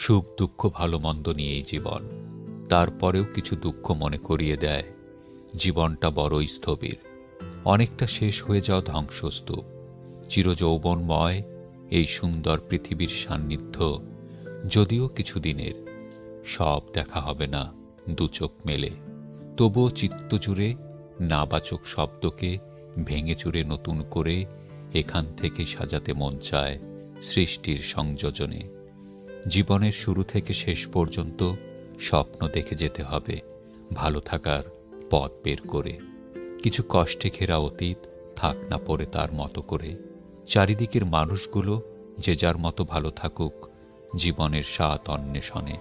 সুখ, দুঃখ, ভালো, মন্দ নিয়েই জীবন। তারপরেও কিছু দুঃখ মনে করিয়ে দেয়। জীবনটা বড়ই স্থবির। অনেকটা শেষ হয়ে যাওয়া ধ্বংসস্তূপ। চিরযৌবনময় এই সুন্দর পৃথিবীর সান্নিধ্য। যদিও কিছুদিনের সব দেখা হবে না, দু চোখ মেলে। তবুও চিত্ত জুড়ে, নাবাচক শব্দকে ভেঙে চুরে নতুন করে এখান থেকে সাজাতে মন চায় সৃষ্টির সংযোজনে। জীবনের শুরু থেকে শেষ পর্যন্ত স্বপ্ন দেখে যেতে হবে, ভালো থাকার পথ বের করে। কিছু কষ্টে ঘেরা অতীত থাক না পড়ে তার মতো করে। চারিদিকের মানুষগুলো যে যার মতো ভালো থাকুক, জীবনের স্বাদ অন্বেষণে।